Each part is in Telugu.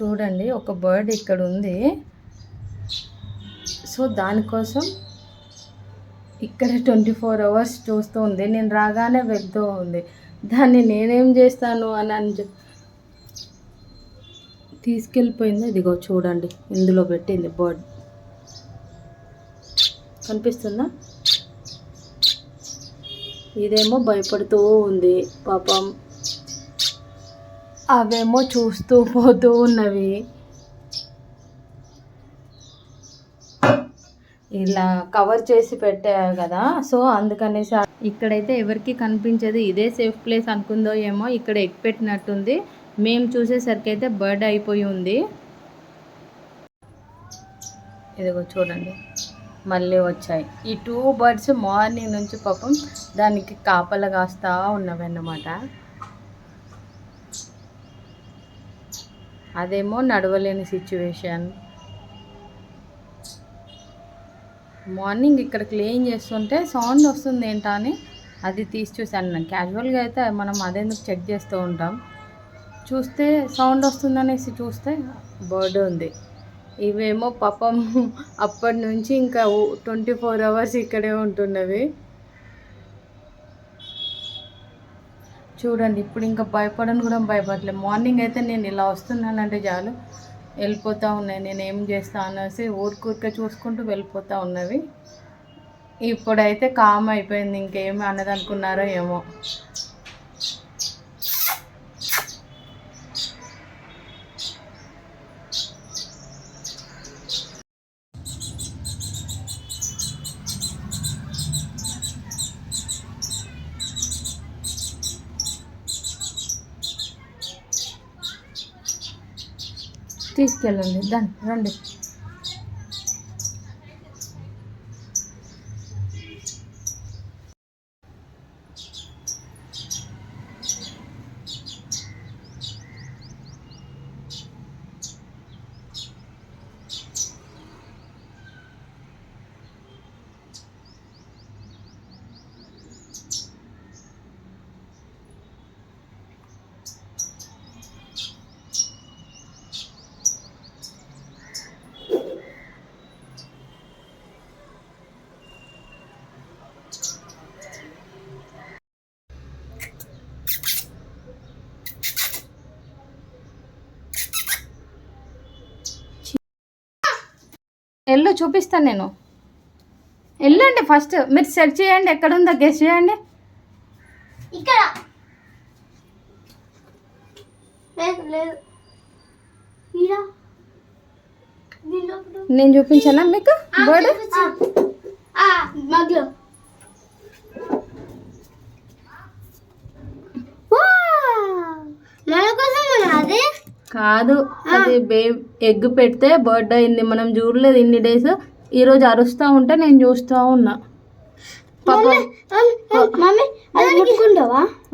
చూడండి ఒక బర్డ్ ఇక్కడ ఉంది సో దానికోసం ఇక్కడ ట్వంటీ ఫోర్ అవర్స్ చూస్తూ ఉంది. నేను రాగానే వెళ్తూ ఉంది. దాన్ని నేనేం చేస్తాను అని అని తీసుకెళ్ళిపోయింది. ఇదిగో చూడండి ఇందులో పెట్టింది బర్డ్ కనిపిస్తుందా? ఇదేమో భయపడుతూ ఉంది. పాపం అవేమో చూస్తూ పోతూ ఉన్నవి. ఇలా కవర్ చేసి పెట్టారు కదా సో అందుకనేసి ఇక్కడైతే ఎవరికి కనిపించదు. ఇదే సేఫ్ ప్లేస్ అనుకుందో ఏమో ఇక్కడ ఎక్కిపెట్టినట్టుంది మేము చూసేసరికి అయితే బర్డ్ అయిపోయి ఉంది. ఇదిగో చూడండి. మళ్ళీ వచ్చాయి. ఈ టూ బర్డ్స్ మార్నింగ్ నుంచి పాపం దానికి కాపలా కాస్తా ఉన్నవి అన్నమాట అదేమో నడవలేని సిచ్యువేషన్ మార్నింగ్ ఇక్కడ క్లీన్ చేస్తుంటే సౌండ్ వస్తుంది ఏంటా అని అది తీసి చూశాను నేను. క్యాజువల్గా అయితే మనం అదెందుకు చెక్ చేస్తూ ఉంటాం. చూస్తే సౌండ్ వస్తుందనేసి చూస్తే బర్డ్ ఉంది. ఇవేమో పాపం అప్పటి నుంచి ఇంకా ట్వంటీ ఫోర్ అవర్స్ ఇక్కడే ఉంటున్నవి. చూడండి ఇప్పుడు ఇంకా భయపడను కూడా భయపడలేదు మార్నింగ్ అయితే నేను ఇలా వస్తున్నానంటే చాలు. వెళ్ళిపోతూ ఉన్నాయి. నేను ఏం చేస్తా అనేసి ఊరికూరికే చూసుకుంటూ వెళ్ళిపోతూ ఉన్నవి. ఇప్పుడైతే కామ్ అయిపోయింది. ఇంకేమి అన్నది అనుకున్నారో ఏమో. తీసుకెళ్ళండి. దాన్ని రండి. ఎల్లు చూపిస్తాను నేను. వెళ్ళండి ఫస్ట్. మీరు సెర్చ్ చేయండి ఎక్కడ ఉందో గెస్ట్ చేయండి. ఇక్కడ. నేను చూపించానా మీకు? బర్డ్? మగ్లో మన కోసం మన అదే కాదు. అది బే ఎగ్ పెడితే బర్డ్ అయింది. మనం చూడలేదు ఇన్ని డేస్. ఈరోజు అరుస్తూ ఉంటే నేను చూస్తూ ఉన్నా.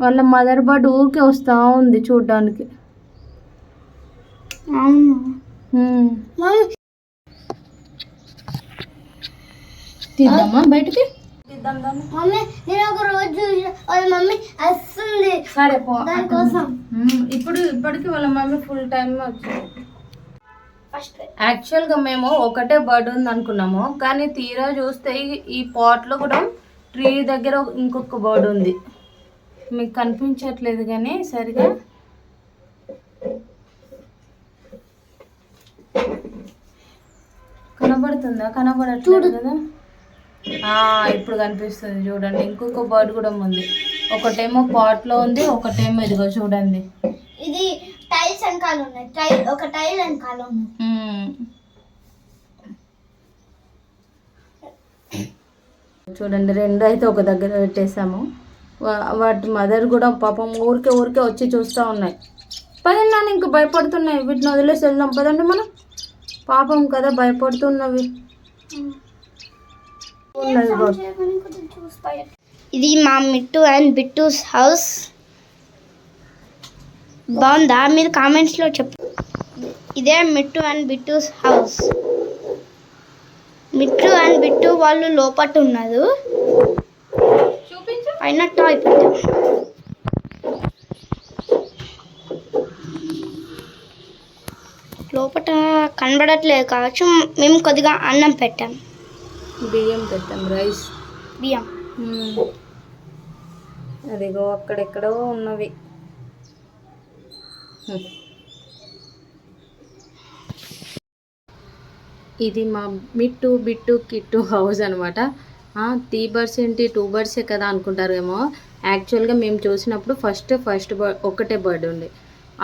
వాళ్ళ మదర్ బర్డ్ ఊరికే వస్తూ ఉంది చూడడానికి. తీద్దామా బయటికి? తీద్దాం దాన్ని. మమ్మీ నేను ఒక రోజు వాళ్ళ మమ్మీ వస్తుంది సరే పో దానికోసం. ఇప్పుడు ఇప్పటికి వాళ్ళ మమ్మీ ఫుల్ టైం వచ్చింది. యాక్చువల్గా మేము ఒకటే బర్డ్ ఉంది అనుకున్నాము కానీ తీరా చూస్తే ఈ- పాట్లో కూడా ట్రీ దగ్గర ఇంకొక బర్డ్ ఉంది. మీకు కనిపించట్లేదు కానీ సరిగా. కనబడుతుందా? కనబడట్లేదు కదా? ఇప్పుడు కనిపిస్తుంది చూడండి. ఇంకొక బర్డ్ కూడా ఉంది. ఒకటేమో పాట్లో ఉంది ఒకటేమో ఇదిగో చూడండి. ఇది టైల్స్ వెనకాల ఉన్నాయి. టైల్ ఒక టైల్ వెనకాల మ్మ్. చూడండి రెండు అయితే ఒక దగ్గర పెట్టేసాము వాటి మదర్ కూడా పాపం ఊరికే ఊరికే వచ్చి చూస్తూ ఉన్నాయి. పదండి నాన్న ఇంకా భయపడుతున్నాయి. వీటిని వదిలేసి వెళ్దాం. పదండి మనం. పాపం కదా భయపడుతున్నవి. ఇది మా మిట్టు అండ్ బిట్టూస్ హౌస్. బాగుందా? మీరు కామెంట్స్లో చెప్పు ఇదే Mittu and Bittu's house. Mittu and Bittu వాళ్ళు లోపట ఉన్నారు. పైన టాయ్ పెట్టాం. లోపల కనబడట్లేదు కావచ్చు. మేము కొద్దిగా అన్నం పెట్టాం. బియ్యం పెట్టాం రైస్. బియ్యం. అదిగో అక్కడెక్కడో ఉన్నవి. ఇది మా మిట్టు బిట్టు కిట్టు హౌస్ అనమాట. త్రీ బర్డ్స్ ఏంటి టూ బర్డ్సే కదా అనుకుంటారేమో. యాక్చువల్గా మేము చూసినప్పుడు ఫస్ట్ ఫస్ట్ బర్డ్ ఒకటే బర్డ్ ఉండే.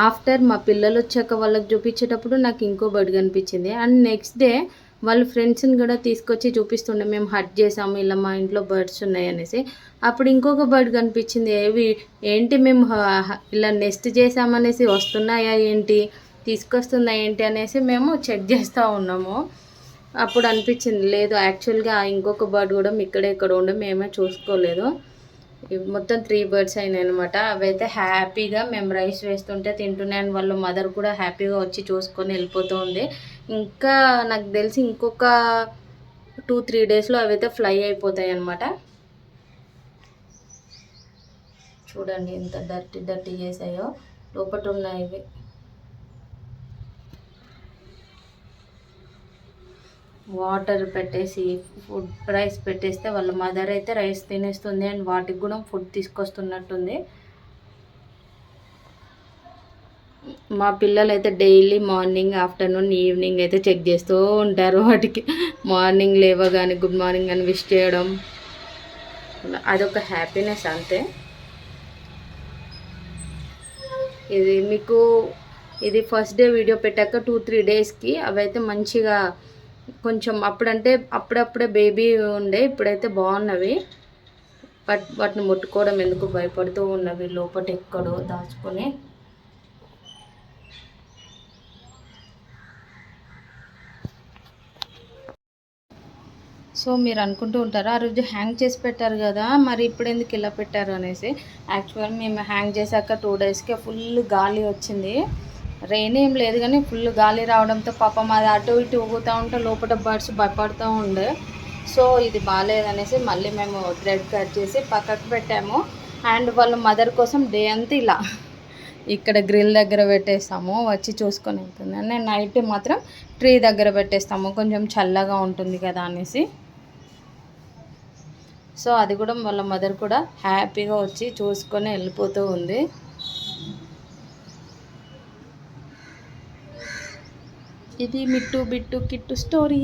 ఆఫ్టర్ మా పిల్లలు వచ్చాక వాళ్ళకి చూపించేటప్పుడు నాకు ఇంకో బర్డ్ కనిపించింది. అండ్ నెక్స్ట్ డే వాళ్ళు ఫ్రెండ్స్ని కూడా తీసుకొచ్చి చూపిస్తుండే మేము హట్ చేసాము ఇలా మా ఇంట్లో బర్డ్స్ ఉన్నాయి అనేసి. అప్పుడు ఇంకొక బర్డ్ కనిపించింది ఏవి ఏంటి మేము ఇలా నెస్ట్ చేసామనేసి వస్తున్నాయా ఏంటి? తీసుకొస్తుందా ఏంటి? అనేసి మేము చెక్ చేస్తూ ఉన్నాము. అప్పుడు అనిపించింది లేదు యాక్చువల్గా ఇంకొక బర్డ్ కూడా ఇక్కడే ఇక్కడ ఉండే మేమే చూసుకోలేదు. మొత్తం త్రీ బర్డ్స్ అయినాయి అనమాట అవైతే హ్యాపీగా మేము రైస్ వేస్తుంటే తింటున్నాయని అండ్ వాళ్ళ మదర్ కూడా హ్యాపీగా వచ్చి చూసుకొని వెళ్ళిపోతూ ఉంది ఇంకా నాకు తెలిసి ఇంకొక టూ త్రీ డేస్లో అవైతే ఫ్లై అయిపోతాయి అనమాట చూడండి ఎంత డర్టీ డర్టీ చేసాయో. లోపల ఉన్నాయి ఇవి. వాటర్ పెట్టేసి ఫుడ్ రైస్ పెట్టేస్తే వాళ్ళ మదర్ అయితే రైస్ తినేస్తుంది అండ్ వాటికి కూడా ఫుడ్ తీసుకొస్తున్నట్టుంది. మా పిల్లలు అయితే డైలీ మార్నింగ్ ఆఫ్టర్నూన్ ఈవినింగ్ అయితే చెక్ చేస్తూ ఉంటారు వాటికి. మార్నింగ్ లేవగానే గుడ్ మార్నింగ్ అని విష్ చేయడం. అదొక హ్యాపీనెస్ అంతే. ఇది మీకు ఇది ఫస్ట్ డే వీడియో పెట్టాక టూ త్రీ డేస్కి అవైతే మంచిగా కొంచెం అప్పుడంటే అప్పుడప్పుడే బేబీ ఉండే ఇప్పుడైతే బాగున్నవి. బట్ వాటిని ముట్టుకోవడం ఎందుకు భయపడుతూ ఉన్నవి లోపల ఎక్కడో దాచుకొని. సో మీరు అనుకుంటూ ఉంటారు ఆ రోజు హ్యాంగ్ చేసి పెట్టారు కదా మరి ఇప్పుడు ఎందుకు ఇలా పెట్టారు అనేసి? యాక్చువల్ మేము హ్యాంగ్ చేశాక టూ డేస్కే ఫుల్ గాలి వచ్చింది. రెయిన్ ఏం లేదు కానీ ఫుల్ గాలి రావడంతో పాపం అది అటు ఇటు ఊగుతూ ఉంటే లోపల బర్డ్స్ భయపడుతూ ఉండే. సో ఇది బాగాలేదనేసి మళ్ళీ మేము థ్రెడ్ కట్ చేసి పక్కకు పెట్టాము. అండ్ వాళ్ళ మదర్ కోసం డే అంతా ఇలా ఇక్కడ గ్రిల్ దగ్గర పెట్టేస్తాము వచ్చి చూసుకొని వెళ్తుంది. నేను నైట్ మాత్రం ట్రీ దగ్గర పెట్టేస్తాము కొంచెం చల్లగా ఉంటుంది కదా అనేసి. సో అది కూడా వాళ్ళ మదర్ కూడా హ్యాపీగా వచ్చి చూసుకొని వెళ్ళిపోతూ ఉంది. ఇది మిట్టు బిట్టు కిట్టు స్టోరీ